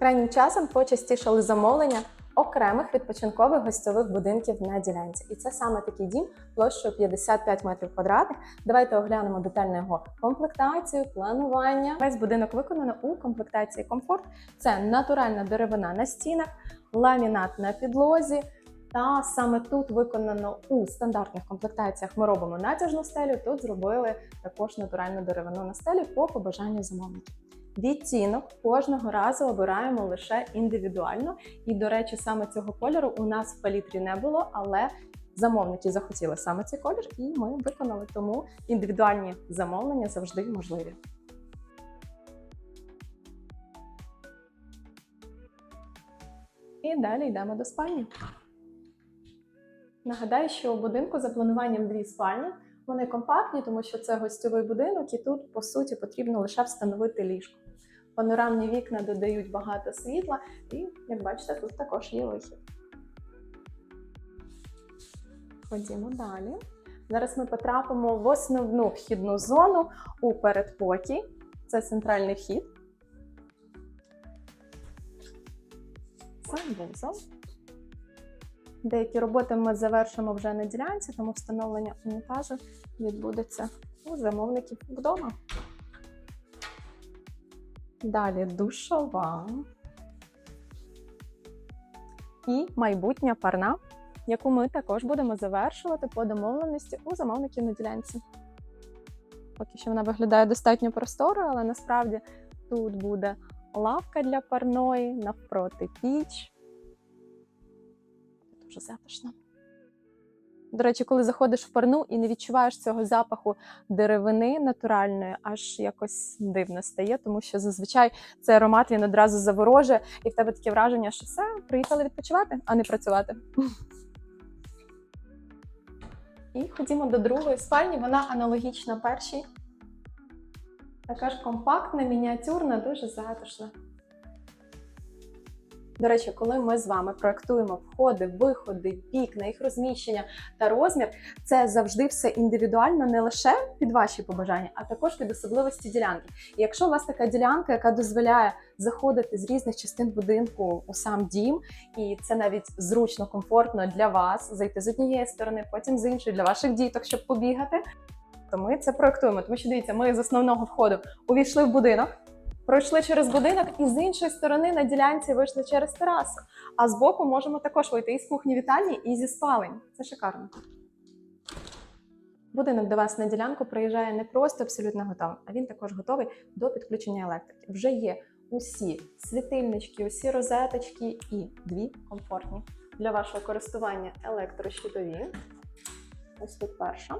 Крайнім часом почастішали замовлення окремих відпочинкових гостьових будинків на ділянці. І це саме такий дім площею 55 метрів квадратних. Давайте оглянемо детально його комплектацію, планування. Весь будинок виконано у комплектації комфорт. Це натуральна деревина на стінах, ламінат на підлозі. Та саме тут виконано у стандартних комплектаціях. Ми робимо натяжну стелю. Тут зробили також натуральну деревину на стелі по побажанню замовників. Відтінок кожного разу обираємо лише індивідуально. І, до речі, саме цього кольору у нас в палітрі не було, але замовники захотіли саме цей колір, і ми виконали. Тому індивідуальні замовлення завжди можливі. І далі йдемо до спальні. Нагадаю, що у будинку за плануванням дві спальні. Вони компактні, тому що це гостьовий будинок, і тут, по суті, потрібно лише встановити ліжко. Панорамні вікна додають багато світла, і, як бачите, тут також є вихід. Ходімо далі. Зараз ми потрапимо в основну вхідну зону у передпокій. Це центральний вхід. Санвузол. Деякі роботи ми завершимо вже на ділянці, тому встановлення унітазу відбудеться у замовників вдома. Далі душова і майбутня парна, яку ми також будемо завершувати по домовленості у замовників на ділянці. Поки що вона виглядає достатньо просторою, але насправді тут буде лавка для парної, навпроти піч. Дуже затишно. До речі, коли заходиш в парну і не відчуваєш цього запаху деревини натуральної, аж якось дивно стає, тому що зазвичай цей аромат він одразу заворожує, і в тебе таке враження, що все, приїхали відпочивати, а не працювати. І ходімо до другої спальні, вона аналогічна першій. Така ж компактна, мініатюрна, дуже затишна. До речі, коли ми з вами проектуємо входи, виходи, вікна, їх розміщення та розмір, це завжди все індивідуально, не лише під ваші побажання, а також під особливості ділянки. І якщо у вас така ділянка, яка дозволяє заходити з різних частин будинку у сам дім, і це навіть зручно, комфортно для вас зайти з однієї сторони, потім з іншої для ваших діток, щоб побігати. То ми це проектуємо. Тому що дивіться, ми з основного входу увійшли в будинок. Пройшли через будинок і з іншої сторони на ділянці вийшли через терасу. А збоку можемо також вийти із кухні вітальні, і зі спалень. Це шикарно. Будинок до вас на ділянку приїжджає не просто абсолютно готовий, а він також готовий до підключення електрики. Вже є усі світильнички, усі розеточки і дві комфортні для вашого користування електрощитові. Ось тут перша.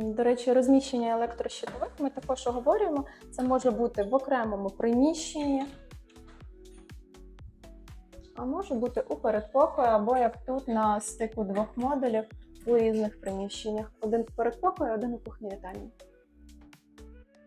До речі, розміщення електрощитових ми також оговорюємо. Це може бути в окремому приміщенні, а може бути у передпокої, або як тут на стику двох модулів у різних приміщеннях. Один в передпокої, один у кухні вітальні.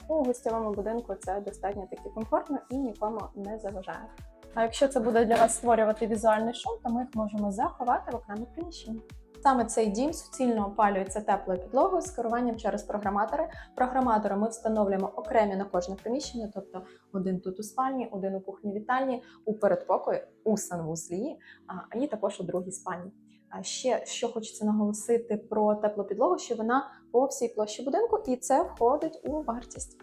У гостєвому будинку це достатньо таки комфортно і нікому не заважає. А якщо це буде для вас створювати візуальний шум, то ми їх можемо заховати в окремих приміщеннях. Саме цей дім суцільно опалюється теплою підлогою з керуванням через програматори. Програматори ми встановлюємо окремі на кожне приміщення, тобто один тут у спальні, один у кухні вітальні, у передпокої, у санвузлі, і також у другій спальні. А ще що хочеться наголосити про теплу підлогу, що вона по всій площі будинку, і це входить у вартість.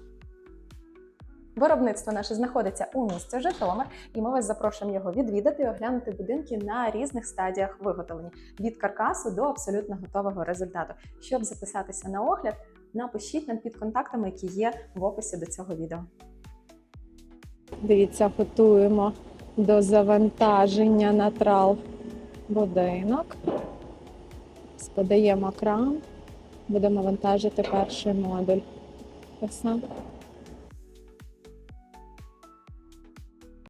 Виробництво наше знаходиться у місті Житомир, і ми вас запрошуємо його відвідати і оглянути будинки на різних стадіях виготовлення від каркасу до абсолютно готового результату. Щоб записатися на огляд, напишіть нам під контактами, які є в описі до цього відео. Дивіться, готуємо до завантаження на трал будинок. Подаємо кран, будемо вантажити перший модуль. Так.